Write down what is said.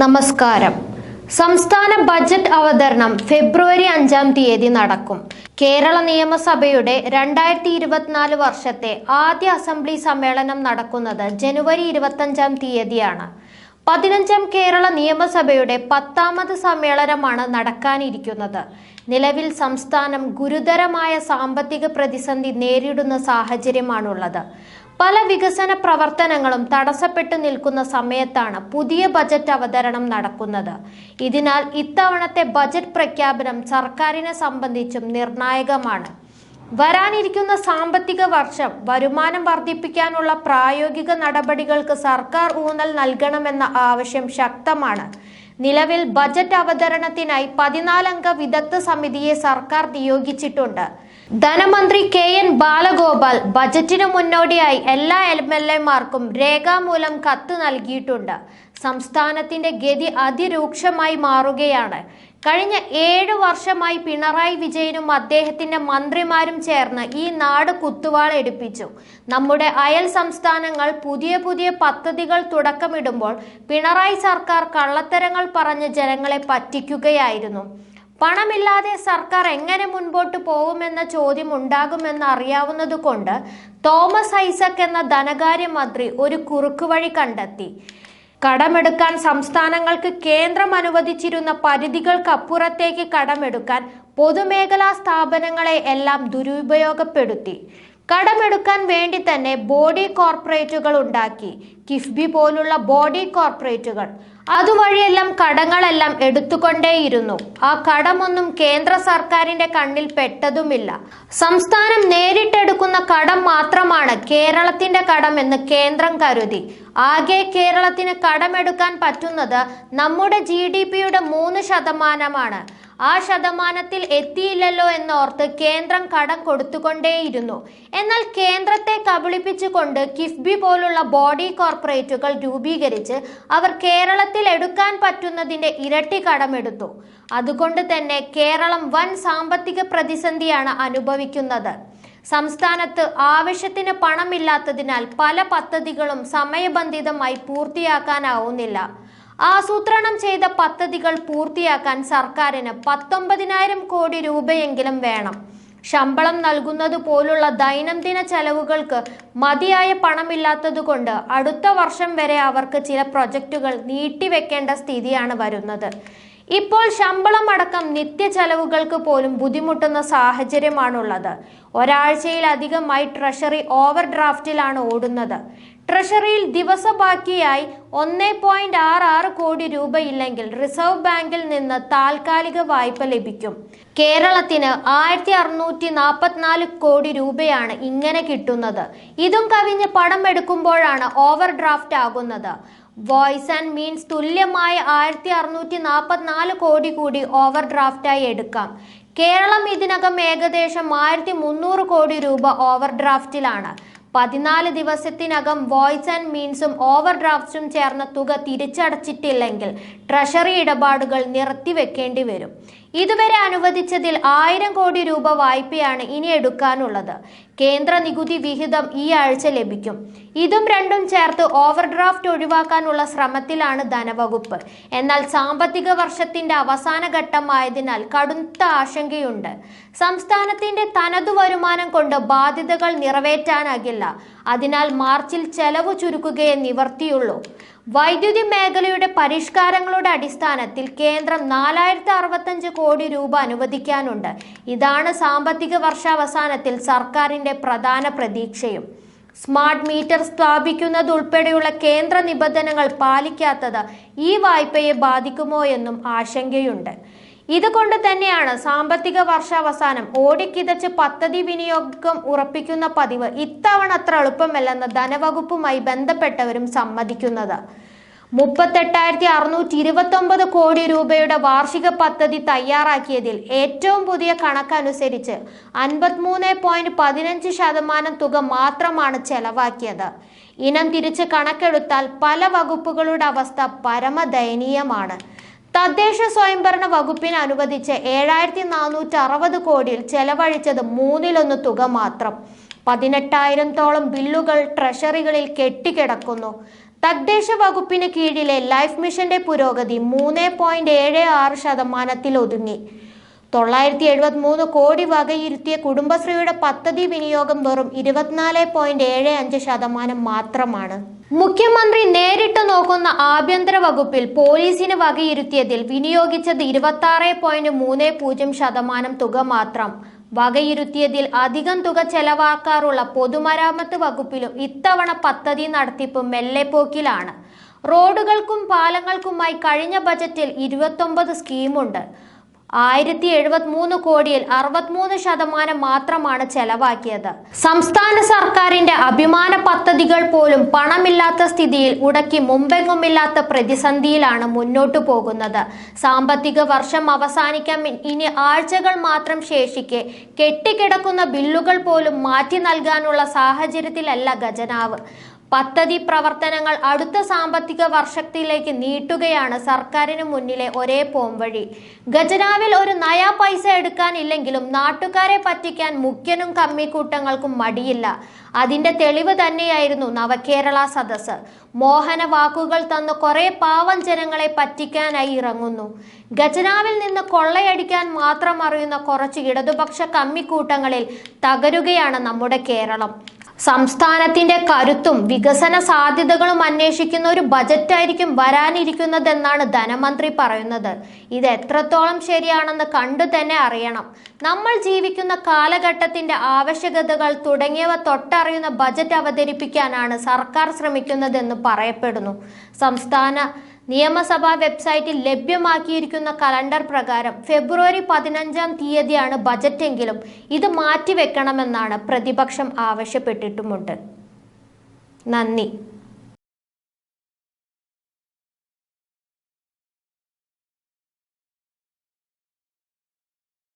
നമസ്കാരം. സംസ്ഥാന ബജറ്റ് അവതരണം ഫെബ്രുവരി അഞ്ചാം തീയതി നടക്കും. കേരള നിയമസഭയുടെ രണ്ടായിരത്തി ഇരുപത്തിനാല് വർഷത്തെ ആദ്യ അസംബ്ലി സമ്മേളനം നടക്കുന്നത് ജനുവരി ഇരുപത്തഞ്ചാം തീയതിയാണ്. പതിനഞ്ചാം കേരള നിയമസഭയുടെ പത്താമത് സമ്മേളനമാണ് നടക്കാനിരിക്കുന്നത്. നിലവിൽ സംസ്ഥാനം ഗുരുതരമായ സാമ്പത്തിക പ്രതിസന്ധി നേരിടുന്ന സാഹചര്യമാണുള്ളത്. പല വികസന പ്രവർത്തനങ്ങളും തടസ്സപ്പെട്ടു നിൽക്കുന്ന സമയത്താണ് പുതിയ ബജറ്റ് അവതരണം നടക്കുന്നത്. ഇതിനാൽ ഇത്തവണത്തെ ബജറ്റ് പ്രഖ്യാപനം സർക്കാരിനെ സംബന്ധിച്ചും നിർണായകമാണ്. വരാനിരിക്കുന്ന സാമ്പത്തിക വർഷം വരുമാനം വർദ്ധിപ്പിക്കാനുള്ള പ്രായോഗിക നടപടികൾക്ക് സർക്കാർ ഊന്നൽ നൽകണമെന്ന ആവശ്യം ശക്തമാണ്. നിലവിൽ ബജറ്റ് അവതരണത്തിനായി പതിനാലംഗ വിദഗ്ധ സമിതിയെ സർക്കാർ നിയോഗിച്ചിട്ടുണ്ട്. ധനമന്ത്രി കെ എൻ ബാലഗോപാൽ ബജറ്റിന് മുന്നോടിയായി എല്ലാ എം എൽ എമാർക്കും രേഖാമൂലം കത്ത് നൽകിയിട്ടുണ്ട്. സംസ്ഥാനത്തിന്റെ ഗതി അതിരൂക്ഷമായി മാറുകയാണ്. കഴിഞ്ഞ ഏഴ് വർഷമായി പിണറായി വിജയനും അദ്ദേഹത്തിന്റെ മന്ത്രിമാരും ചേർന്ന് ഈ നാട് കുത്തുവാൾ എടുപ്പിച്ചു. നമ്മുടെ അയൽ സംസ്ഥാനങ്ങൾ പുതിയ പുതിയ പദ്ധതികൾ തുടക്കമിടുമ്പോൾ പിണറായി സർക്കാർ കള്ളത്തരങ്ങൾ പറഞ്ഞ് ജനങ്ങളെ പറ്റിക്കുകയായിരുന്നു. പണമില്ലാതെ സർക്കാർ എങ്ങനെ മുൻപോട്ട് പോകുമെന്ന ചോദ്യം ഉണ്ടാകുമെന്ന് അറിയാവുന്നതുകൊണ്ട് തോമസ് ഐസക് എന്ന ധനകാര്യമന്ത്രി ഒരു കുറുക്കുവഴി കണ്ടെത്തി. കടമെടുക്കാൻ സംസ്ഥാനങ്ങൾക്ക് കേന്ദ്രം അനുവദിച്ചിരുന്ന പരിധികൾക്കപ്പുറത്തേക്ക് കടമെടുക്കാൻ പൊതുമേഖലാ സ്ഥാപനങ്ങളെ എല്ലാം ദുരുപയോഗപ്പെടുത്തി. കടമെടുക്കാൻ വേണ്ടി തന്നെ ബോഡി കോർപ്പറേറ്റുകൾ ഉണ്ടാക്കി. കിഫ്ബി പോലുള്ള ബോഡി കോർപ്പറേറ്റുകൾ. അതുവഴിയെല്ലാം കടങ്ങളെല്ലാം എടുത്തുകൊണ്ടേയിരുന്നു. ആ കടമൊന്നും കേന്ദ്ര സർക്കാരിന്റെ കണ്ണിൽ പെട്ടതുമില്ല. സംസ്ഥാനം നേരിട്ടെടുക്കുന്ന കടം മാത്രമാണ് കേരളത്തിന്റെ കടം എന്ന് കേന്ദ്രം കരുതി. ആകെ കേരളത്തിന് കടമെടുക്കാൻ പറ്റുന്നത് നമ്മുടെ ജി ഡി പിയുടെ മൂന്ന് ശതമാനമാണ്. ആ ശതമാനത്തിൽ എത്തിയില്ലല്ലോ എന്നോർത്ത് കേന്ദ്രം കടം കൊടുത്തുകൊണ്ടേയിരുന്നു. എന്നാൽ കേന്ദ്രത്തെ കബളിപ്പിച്ചുകൊണ്ട് കിഫ്ബി പോലുള്ള ബോഡി കോർപ്പറേറ്റുകൾ രൂപീകരിച്ച് അവർ കേരളത്തിൽ എടുക്കാൻ പറ്റുന്നതിന്റെ ഇരട്ടി കടമെടുത്തു. അതുകൊണ്ട് തന്നെ കേരളം വൻ സാമ്പത്തിക പ്രതിസന്ധിയാണ് അനുഭവിക്കുന്നത്. സംസ്ഥാനത്ത് ആവശ്യത്തിന് പണമില്ലാത്തതിനാൽ പല പദ്ധതികളും സമയബന്ധിതമായി പൂർത്തിയാക്കാനാവുന്നില്ല. ആസൂത്രണം ചെയ്ത പദ്ധതികൾ പൂർത്തിയാക്കാൻ സർക്കാരിന് പത്തൊമ്പതിനായിരം കോടി രൂപയെങ്കിലും വേണം. ശമ്പളം നൽകുന്നത് പോലുള്ള ദൈനംദിന ചെലവുകൾക്ക് മതിയായ പണമില്ലാത്തതുകൊണ്ട് അടുത്ത വർഷം വരെ അവർക്ക് ചില പ്രൊജക്റ്റുകൾ നീട്ടിവെക്കേണ്ട സ്ഥിതിയാണ് വരുന്നത്. ഇപ്പോൾ ശമ്പളം അടക്കം നിത്യ ചെലവുകൾക്ക് പോലും ബുദ്ധിമുട്ടുന്ന സാഹചര്യമാണുള്ളത്. ഒരാഴ്ചയിലധികമായി ട്രഷറി ഓവർ ഡ്രാഫ്റ്റിലാണ് ഓടുന്നത്. ട്രഷറിയിൽ ദിവസ ബാക്കിയായി ഒന്നേ പോയിന്റ് ആറ് ആറ് കോടി രൂപയില്ലെങ്കിൽ റിസർവ് ബാങ്കിൽ നിന്ന് താൽക്കാലിക വായ്പ ലഭിക്കും. കേരളത്തിന് ആയിരത്തി അറുന്നൂറ്റി നാൽപ്പത്തിനാല് കോടി രൂപയാണ് ഇങ്ങനെ കിട്ടുന്നത്. ഇതും കവിഞ്ഞ് പണം എടുക്കുമ്പോഴാണ് ഓവർ ഡ്രാഫ്റ്റ് ആകുന്നത്. വോയിസ് ആൻഡ് മീൻസ് തുല്യമായ ആയിരത്തി അറുന്നൂറ്റി നാൽപ്പത്തിനാല് കോടി കൂടി ഓവർ ഡ്രാഫ്റ്റായി എടുക്കാം. കേരളം ഇതിനകം ഏകദേശം ആയിരത്തി മുന്നൂറ് കോടി രൂപ ഓവർ ഡ്രാഫ്റ്റിലാണ് പതിനാല് ദിവസത്തിനകം വോയ്സ് ആൻഡ് മീൻസും ഓവർ ഡ്രാഫ്റ്റും ചേർന്ന തുക തിരിച്ചടച്ചിട്ടില്ലെങ്കിൽ ട്രഷറി ഇടപാടുകൾ നിർത്തിവെക്കേണ്ടി വരും. ഇതുവരെ അനുവദിച്ചതിൽ ആയിരം കോടി രൂപ വായ്പയാണ് ഇനി എടുക്കാനുള്ളത്. കേന്ദ്ര നികുതി വിഹിതം ഈ ആഴ്ച ലഭിക്കും. ഇതും രണ്ടും ചേർത്ത് ഓവർഡ്രാഫ്റ്റ് ഒഴിവാക്കാനുള്ള ശ്രമത്തിലാണ് ധനവകുപ്പ്. എന്നാൽ സാമ്പത്തിക വർഷത്തിന്റെ അവസാന ഘട്ടമായതിനാൽ കടുത്ത ആശങ്കയുണ്ട്. സംസ്ഥാനത്തിന്റെ തനതു വരുമാനം കൊണ്ട് ബാധ്യതകൾ നിറവേറ്റാനാകില്ല. അതിനാൽ മാർച്ചിൽ ചെലവ് ചുരുക്കുകയേ നിവർത്തിയുള്ളൂ. വൈദ്യുതി മേഖലയുടെ പരിഷ്കാരങ്ങളുടെ അടിസ്ഥാനത്തിൽ കേന്ദ്രം നാലായിരത്തി അറുപത്തഞ്ച് കോടി രൂപ അനുവദിക്കാനുണ്ട്. ഇതാണ് സാമ്പത്തിക വർഷാവസാനത്തിൽ സർക്കാരിന്റെ പ്രധാന പ്രതീക്ഷയും. സ്മാർട്ട് മീറ്റർ സ്ഥാപിക്കുന്നതുൾപ്പെടെയുള്ള കേന്ദ്ര നിബന്ധനകൾ പാലിക്കാത്തത് ഈ വായ്പയെ ബാധിക്കുമോ എന്നും ആശങ്കയുണ്ട്. ഇതുകൊണ്ട് തന്നെയാണ് സാമ്പത്തിക വർഷാവസാനം ഓടിക്കിതച്ച് പദ്ധതി വിനിയോഗം ഉറപ്പിക്കുന്ന പതിവ് ഇത്തവണ അത്ര എളുപ്പമല്ലെന്ന് ധനവകുപ്പുമായി ബന്ധപ്പെട്ടവരും സമ്മതിക്കുന്നത്. മുപ്പത്തെട്ടായിരത്തി അറുന്നൂറ്റി ഇരുപത്തി ഒമ്പത് കോടി രൂപയുടെ വാർഷിക പദ്ധതി തയ്യാറാക്കിയതിൽ ഏറ്റവും പുതിയ കണക്കനുസരിച്ച് അൻപത്തിമൂന്ന് പോയിന്റ് പതിനഞ്ച് ശതമാനം തുക മാത്രമാണ് ചെലവാക്കിയത്. ഇനം തിരിച്ച് കണക്കെടുത്താൽ പല വകുപ്പുകളുടെ അവസ്ഥ പരമദയനീയമാണ്. തദ്ദേശ സ്വയംഭരണ വകുപ്പിന് അനുവദിച്ച് ഏഴായിരത്തി നാനൂറ്റി അറുപത് കോടിയിൽ ചെലവഴിച്ചത് മൂന്നിലൊന്ന് തുക മാത്രം. പതിനെട്ടായിരത്തോളം ബില്ലുകൾ ട്രഷറികളിൽ കെട്ടിക്കിടക്കുന്നു. തദ്ദേശ വകുപ്പിന് കീഴിലെ ലൈഫ് മിഷന്റെ പുരോഗതി മൂന്ന് പോയിന്റ് ഏഴ് ആറ് ശതമാനത്തിൽ ഒതുങ്ങി. തൊള്ളായിരത്തി എഴുപത്തി മൂന്ന് കോടി വകയിരുത്തിയ കുടുംബശ്രീയുടെ പദ്ധതി വിനിയോഗം വെറും ഇരുപത്തിനാല് പോയിന്റ് ഏഴ് അഞ്ച് ശതമാനം മാത്രമാണ്. മുഖ്യമന്ത്രി നേരിട്ട് നോക്കുന്ന ആഭ്യന്തര വകുപ്പിൽ പോലീസിന് വകയിരുത്തിയതിൽ വിനിയോഗിച്ചത് ഇരുപത്തി ആറ് പോയിന്റ് മൂന്ന് പൂജ്യം ശതമാനം തുക മാത്രം. വകയിരുത്തിയതിൽ അധികം തുക ചെലവാക്കാറുള്ള പൊതുമരാമത്ത് വകുപ്പിലും ഇത്തവണ പദ്ധതി നടത്തിപ്പ് മെല്ലെപ്പോക്കിലാണ് റോഡുകൾക്കും പാലങ്ങൾക്കുമായി കഴിഞ്ഞ ബജറ്റിൽ ഇരുപത്തൊമ്പത് സ്കീമുണ്ട്. ആയിരത്തി എഴുപത്തി മൂന്ന് കോടിയിൽ അറുപത്തിമൂന്ന് ശതമാനം മാത്രമാണ് ചെലവാക്കിയത്. സംസ്ഥാന സർക്കാരിന്റെ അഭിമാന പദ്ധതികൾ പോലും പണമില്ലാത്ത സ്ഥിതിയിൽ ഉടക്കി മുമ്പെങ്ങുമില്ലാത്ത പ്രതിസന്ധിയിലാണ് മുന്നോട്ടു പോകുന്നത്. സാമ്പത്തിക വർഷം അവസാനിക്കാൻ ഇനി ആഴ്ചകൾ മാത്രം ശേഷിക്കെ കെട്ടിക്കിടക്കുന്ന ബില്ലുകൾ പോലും മാറ്റി നൽകാനുള്ള സാഹചര്യത്തിലല്ല ഖജനാവ്. പദ്ധതി പ്രവർത്തനങ്ങൾ അടുത്ത സാമ്പത്തിക വർഷത്തിലേക്ക് നീട്ടുകയാണ് സർക്കാരിന് മുന്നിലെ ഒരേ പോംവഴി ഖജനാവിൽ ഒരു നയാ പൈസ എടുക്കാനില്ലെങ്കിലും നാട്ടുകാരെ പറ്റിക്കാൻ മുഖ്യനും കമ്മിക്കൂട്ടങ്ങൾക്കും മടിയില്ല. അതിന്റെ തെളിവ് തന്നെയായിരുന്നു നവകേരള സദസ്സ്. മോഹന വാക്കുകൾ തന്ന് കുറെ പാവം ജനങ്ങളെ പറ്റിക്കാനായി ഇറങ്ങുന്നു. ഖജനാവിൽ നിന്ന് കൊള്ളയടിക്കാൻ മാത്രം അറിയുന്ന കുറച്ച് ഇടതുപക്ഷ കമ്മിക്കൂട്ടങ്ങളിൽ തകരുകയാണ് നമ്മുടെ കേരളം. സംസ്ഥാനത്തിന്റെ കരുത്തും വികസന സാധ്യതകളും അന്വേഷിക്കുന്ന ഒരു ബജറ്റായിരിക്കും വരാനിരിക്കുന്നതെന്നാണ് ധനമന്ത്രി പറയുന്നത്. ഇത് എത്രത്തോളം ശരിയാണെന്ന് കണ്ടു തന്നെ അറിയണം. നമ്മൾ ജീവിക്കുന്ന കാലഘട്ടത്തിന്റെ ആവശ്യകതകൾ തുടങ്ങിയവ തൊട്ടറിയുന്ന ബജറ്റ് അവതരിപ്പിക്കാനാണ് സർക്കാർ ശ്രമിക്കുന്നതെന്ന് പറയപ്പെടുന്നു. സംസ്ഥാന നിയമസഭാ വെബ്സൈറ്റിൽ ലഭ്യമാക്കിയിരിക്കുന്ന കലണ്ടർ പ്രകാരം ഫെബ്രുവരി പതിനഞ്ചാം തീയതിയാണ് ബജറ്റെങ്കിലും ഇത് മാറ്റിവെക്കണമെന്നാണ് പ്രതിപക്ഷം ആവശ്യപ്പെട്ടിട്ടുമുണ്ട്. നന്ദി.